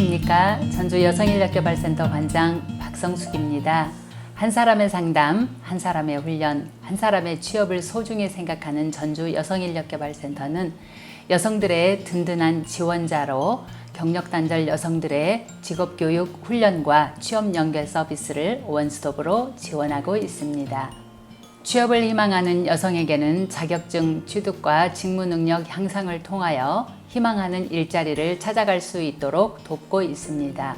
안녕하십니까. 전주 여성인력개발센터 관장 박성숙입니다. 한 사람의 상담, 한 사람의 훈련, 한 사람의 취업을 소중히 생각하는 전주 여성인력개발센터는 여성들의 든든한 지원자로 경력단절 여성들의 직업교육 훈련과 취업 연계 서비스를 원스톱으로 지원하고 있습니다. 취업을 희망하는 여성에게는 자격증 취득과 직무 능력 향상을 통하여 희망하는 일자리를 찾아갈 수 있도록 돕고 있습니다.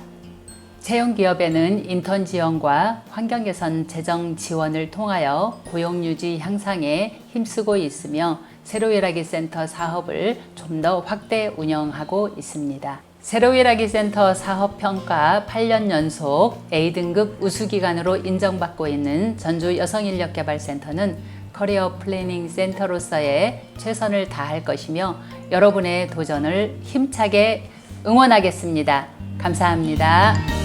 채용 기업에는 인턴 지원과 환경 개선 재정 지원을 통하여 고용 유지 향상에 힘쓰고 있으며 새로 일하기 센터 사업을 좀 더 확대 운영하고 있습니다. 새로 일하기 센터 사업 평가 8년 연속 A등급 우수 기관으로 인정받고 있는 전주 여성인력개발센터는 커리어 플래닝 센터로서의 최선을 다할 것이며 여러분의 도전을 힘차게 응원하겠습니다. 감사합니다.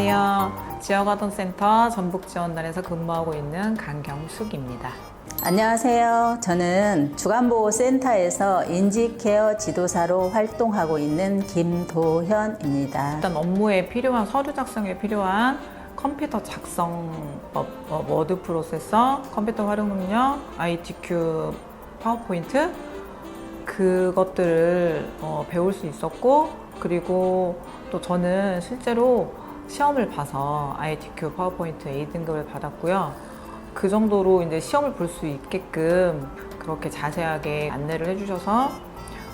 안녕하세요. 지역아동센터 전북지원단에서 근무하고 있는 강경숙입니다. 안녕하세요. 저는 주간보호센터에서 인지케어 지도사로 활동하고 있는 김도현입니다. 일단 업무에 필요한 서류 작성에 필요한 컴퓨터 작성법, 어, 워드 프로세서, 컴퓨터 활용 능력, ITQ, 파워포인트 그것들을 어, 배울 수 있었고 그리고 또 저는 실제로 시험을 봐서 ITQ, 파워포인트 A등급을 받았고요. 그 정도로 이제 시험을 볼 수 있게끔 그렇게 자세하게 안내를 해주셔서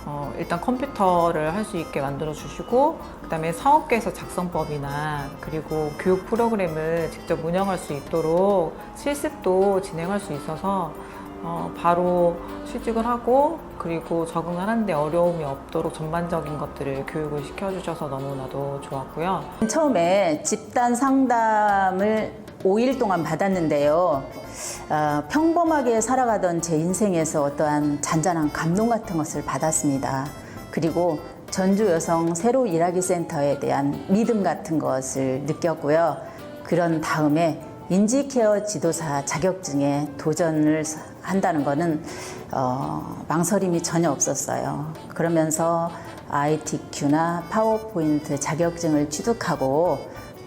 어, 일단 컴퓨터를 할 수 있게 만들어 주시고 그다음에 사업계에서 작성법이나 그리고 교육 프로그램을 직접 운영할 수 있도록 실습도 진행할 수 있어서 어, 바로 취직을 하고 그리고 적응을 하는데 어려움이 없도록 전반적인 것들을 교육을 시켜주셔서 너무나도 좋았고요. 처음에 집단 상담을 5일 동안 받았는데요. 어, 평범하게 살아가던 제 인생에서 어떠한 잔잔한 감동 같은 것을 받았습니다. 그리고 전주 여성 새로 일하기 센터에 대한 믿음 같은 것을 느꼈고요. 그런 다음에 인지케어 지도사 자격증에 도전을 한다는 것은 어, 망설임이 전혀 없었어요. 그러면서 ITQ나 파워포인트 자격증을 취득하고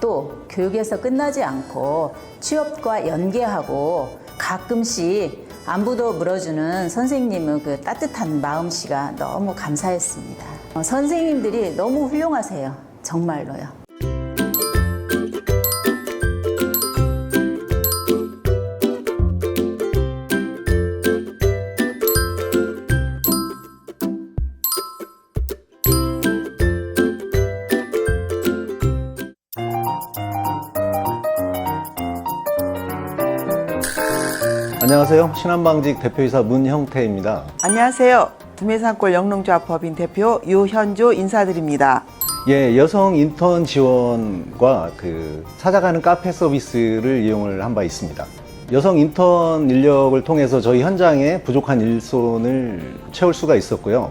또 교육에서 끝나지 않고 취업과 연계하고 가끔씩 안부도 물어주는 선생님의 그 따뜻한 마음씨가 너무 감사했습니다. 어, 선생님들이 너무 훌륭하세요. 정말로요. 안녕하세요. 신한방직 대표이사 문형태입니다. 안녕하세요. 두메산골 영농조합 법인 대표 유현주 인사드립니다. 예, 여성 인턴 지원과 그 찾아가는 카페 서비스를 이용을 한 바 있습니다. 여성 인턴 인력을 통해서 저희 현장에 부족한 일손을 채울 수가 있었고요.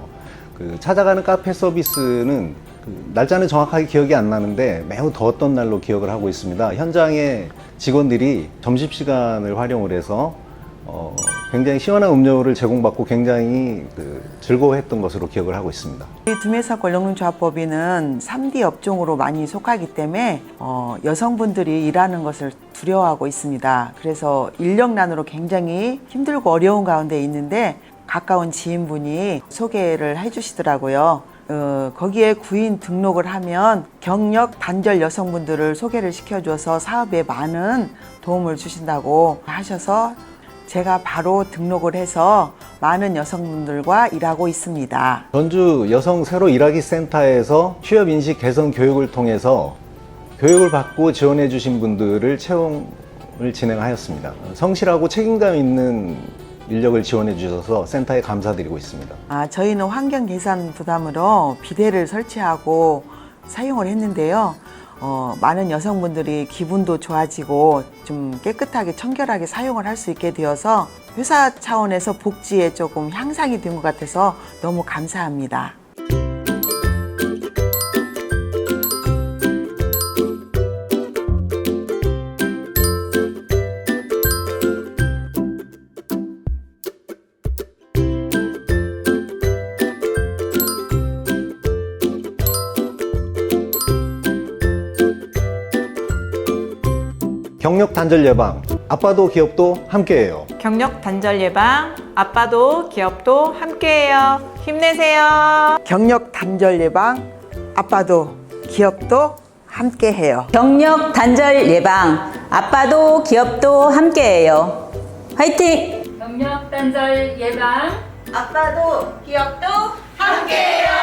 그 찾아가는 카페 서비스는 그 날짜는 정확하게 기억이 안 나는데 매우 더웠던 날로 기억을 하고 있습니다. 현장에 직원들이 점심시간을 활용을 해서 어, 굉장히 시원한 음료를 제공받고 굉장히 그 즐거워했던 것으로 기억을 하고 있습니다. 이 두메산골 영농조합 법인은 3D 업종으로 많이 속하기 때문에 어, 여성분들이 일하는 것을 두려워하고 있습니다. 그래서 인력난으로 굉장히 힘들고 어려운 가운데 있는데 가까운 지인분이 소개를 해주시더라고요. 어, 거기에 구인 등록을 하면 경력 단절 여성분들을 소개를 시켜줘서 사업에 많은 도움을 주신다고 하셔서 제가 바로 등록을 해서 많은 여성분들과 일하고 있습니다. 전주 여성 새로 일하기 센터에서 취업 인식 개선 교육을 통해서 교육을 받고 지원해 주신 분들을 채용을 진행하였습니다. 성실하고 책임감 있는 인력을 지원해 주셔서 센터에 감사드리고 있습니다. 아, 저희는 환경 계산 부담으로 비대를 설치하고 사용을 했는데요. 어, 많은 여성분들이 기분도 좋아지고 좀 깨끗하게 청결하게 사용을 할 수 있게 되어서 회사 차원에서 복지에 조금 향상이 된 것 같아서 너무 감사합니다. 경력 단절 예방. 아빠도 기업도 함께해요. 경력 단절 예방, 아빠도 기업도 함께해요. 힘내세요. 경력 단절 예방, 아빠도 기업도 함께 해요. 경력 단절 예방, 아빠도 기업도 함께해요. 화이팅! 경력 단절 예방 아빠도 기업도 함께해요.